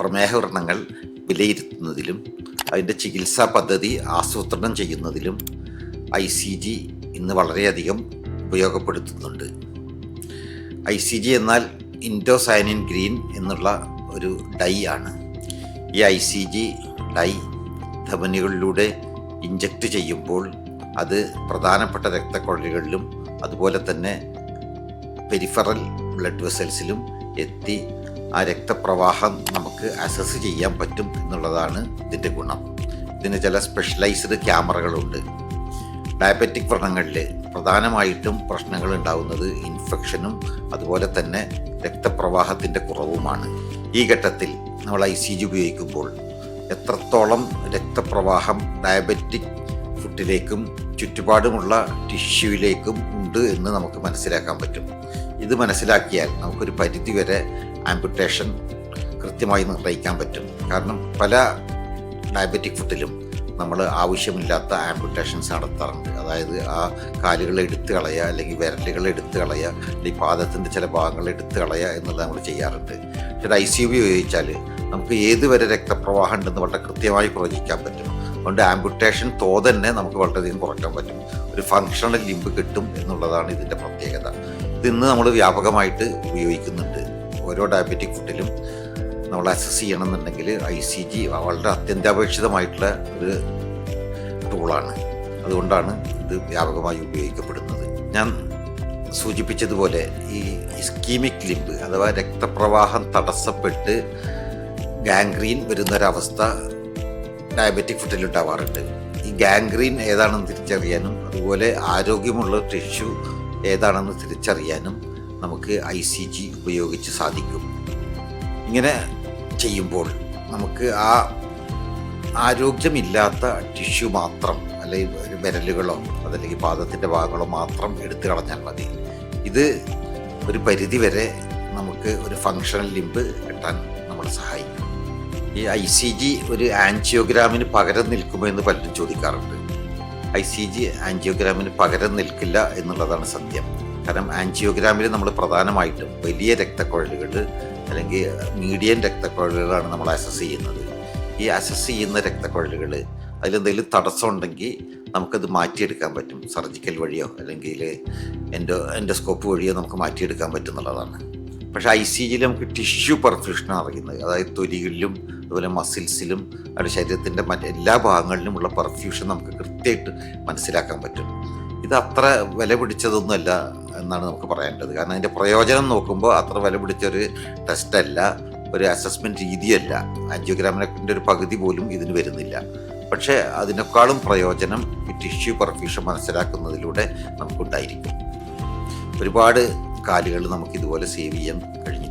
പ്രമേഹ വ്രണങ്ങൾ വിലയിരുത്തുന്നതിലും അതിന്റെ ചികിത്സാ പദ്ധതി ആസൂത്രണം ചെയ്യുന്നതിലും ഐ സി ജി ഇന്ന് വളരെയധികം ഉപയോഗപ്പെടുത്തുന്നുണ്ട്. ഐ സി ജി എന്നാൽ ഇൻഡോസൈനിൻ ഗ്രീൻ എന്നുള്ള ഒരു ഡൈ ആണ്. ഈ ഐ സി ജി ഡൈ ധമനികളിലൂടെ ഇഞ്ചക്ട് ചെയ്യുമ്പോൾ അത് പ്രധാനപ്പെട്ട രക്തക്കൊഴലുകളിലും അതുപോലെ തന്നെ പെരിഫറൽ ബ്ലഡ് വെസൽസിലും എത്തി ആ രക്തപ്രവാഹം നമുക്ക് അസസ് ചെയ്യാൻ പറ്റും എന്നുള്ളതാണ് ഇതിന്റെ ഗുണം. ഇതിന് ചില സ്പെഷ്യലൈസ്ഡ് ക്യാമറകളുണ്ട്. ഡയബറ്റിക് വ്രണങ്ങളിൽ പ്രധാനമായിട്ടും പ്രശ്നങ്ങൾ ഉണ്ടാകുന്നത് ഇൻഫെക്ഷനും അതുപോലെ തന്നെ രക്തപ്രവാഹത്തിന്റെ കുറവുമാണ്. ഈ ഘട്ടത്തിൽ നമ്മൾ ഐ സി ജി ഉപയോഗിക്കുമ്പോൾ എത്രത്തോളം രക്തപ്രവാഹം ഡയബറ്റിക് ഫുഡിലേക്കും ചുറ്റുപാടുമുള്ള ടിഷ്യൂവിലേക്കും ഉണ്ട് എന്ന് നമുക്ക് മനസ്സിലാക്കാൻ പറ്റും. ഇത് മനസ്സിലാക്കിയാൽ നമുക്കൊരു പരിധി വരെ ആംപുട്ടേഷൻ കൃത്യമായി നിർണയിക്കാൻ പറ്റും. കാരണം പല ഡയബറ്റിക് ഫുഡിലും നമ്മൾ ആവശ്യമില്ലാത്ത ആംപുട്ടേഷൻസ് നടത്താറുണ്ട്. അതായത് ആ കാലുകൾ എടുത്തു കളയുക അല്ലെങ്കിൽ വിരലുകൾ എടുത്തു കളയുക അല്ലെങ്കിൽ പാദത്തിന്റെ ചില ഭാഗങ്ങൾ എടുത്തു കളയുക എന്നുള്ളത് നമ്മൾ ചെയ്യാറുണ്ട്. പക്ഷേ ഐ സി യു ഉപയോഗിച്ചാൽ നമുക്ക് ഏതുവരെ രക്തപ്രവാഹം ഉണ്ടെന്ന് വളരെ കൃത്യമായി പ്രവചിക്കാൻ പറ്റും. അതുകൊണ്ട് ആംബുട്ടേഷൻ തോതന്നെ നമുക്ക് വളരെയധികം കുറയ്ക്കാൻ പറ്റും. ഒരു ഫങ്ഷണൽ ലിമ്പ് കിട്ടും എന്നുള്ളതാണ് ഇതിന്റെ പ്രത്യേകത. ഇത് ഇന്ന് നമ്മൾ വ്യാപകമായിട്ട് ഉപയോഗിക്കുന്നുണ്ട്. ഓരോ ഡയബറ്റിക് ഫുഡിലും നമ്മൾ അസസ് ചെയ്യണമെന്നുണ്ടെങ്കിൽ ഐ സി ജി വളരെ അത്യന്താപേക്ഷിതമായിട്ടുള്ള ഒരു ടൂളാണ് അതുകൊണ്ടാണ് ഇത് വ്യാപകമായി ഉപയോഗിക്കപ്പെടുന്നത്. ഞാൻ സൂചിപ്പിച്ചതുപോലെ ഈ ഇസ്കീമിക് ലിമ്പ് അഥവാ രക്തപ്രവാഹം തടസ്സപ്പെട്ട് ഗാംഗ്രീൻ വരുന്നൊരവസ്ഥ ഡയബറ്റിക് ഫുഡിൽ ഉണ്ടാവാറുണ്ട് ഈ ഗാംഗ്രീൻ ഏതാണെന്ന് തിരിച്ചറിയാനും അതുപോലെ ആരോഗ്യമുള്ള ടിഷ്യു ഏതാണെന്ന് തിരിച്ചറിയാനും നമുക്ക് ഐ സി ജി ഉപയോഗിച്ച് സാധിക്കും. ഇങ്ങനെ ചെയ്യുമ്പോൾ നമുക്ക് ആ ആരോഗ്യമില്ലാത്ത ടിഷ്യു മാത്രം അല്ലെങ്കിൽ വിരലുകളോ അതല്ലെങ്കിൽ പാദത്തിന്റെ ഭാഗങ്ങളോ മാത്രം എടുത്തു കളഞ്ഞാൽ മതി. ഇത് ഒരു പരിധി വരെ നമുക്ക് ഒരു ഫങ്ഷണൽ ലിമ്പ് കിട്ടാൻ നമ്മളെ സഹായിക്കും. ഈ ഐ സി ജി ഒരു ആൻജിയോഗ്രാമിന് പകരം നിൽക്കുമോ എന്ന് പലരും ചോദിക്കാറുണ്ട്. ഐ സി ജി ആൻജിയോഗ്രാമിന് പകരം നിൽക്കില്ല എന്നുള്ളതാണ് സത്യം. കാരണം ആൻജിയോഗ്രാമിൽ നമ്മൾ പ്രധാനമായിട്ടും വലിയ രക്തക്കുഴലുകൾ അല്ലെങ്കിൽ മീഡിയം രക്തക്കുഴലുകളാണ് നമ്മൾ അസസ് ചെയ്യുന്നത്. ഈ അസസ് ചെയ്യുന്ന രക്തക്കുഴലുകൾ അതിലെന്തെങ്കിലും തടസ്സം ഉണ്ടെങ്കിൽ നമുക്കത് മാറ്റിയെടുക്കാൻ പറ്റും. സർജിക്കൽ വഴിയോ അല്ലെങ്കിൽ എൻഡോ എൻഡോസ്കോപ്പ് വഴിയോ നമുക്ക് മാറ്റിയെടുക്കാൻ പറ്റുന്നുള്ളതാണ് പക്ഷേ ഐ സി ജിയിൽ നമുക്ക് ടിഷ്യൂ പെർഫ്യൂഷനാണ് അറിയുന്നത്. അതായത് തൊലികളിലും അതുപോലെ മസിൽസിലും അവരുടെ ശരീരത്തിന്റെ മറ്റെല്ലാ ഭാഗങ്ങളിലുമുള്ള പെർഫ്യൂഷൻ നമുക്ക് കൃത്യമായിട്ട് മനസ്സിലാക്കാൻ പറ്റും. ഇത് അത്ര വില പിടിച്ചതൊന്നുമല്ല എന്നാണ് നമുക്ക് പറയേണ്ടത്. കാരണം അതിന്റെ പ്രയോജനം നോക്കുമ്പോൾ അത്ര വില പിടിച്ചൊരു ടെസ്റ്റല്ല ഒരു അസസ്മെന്റ് രീതിയല്ല. ആൻജിയോഗ്രാമിനെ ഒരു പകുതി പോലും ഇതിന് വരുന്നില്ല. പക്ഷേ അതിനേക്കാളും പ്രയോജനം ടിഷ്യൂ പെർഫ്യൂഷൻ മനസ്സിലാക്കുന്നതിലൂടെ നമുക്കുണ്ടായിരിക്കും. ഒരുപാട് കാലുകൾ നമുക്ക് ഇതുപോലെ സേവ് ചെയ്യാൻ കഴിയും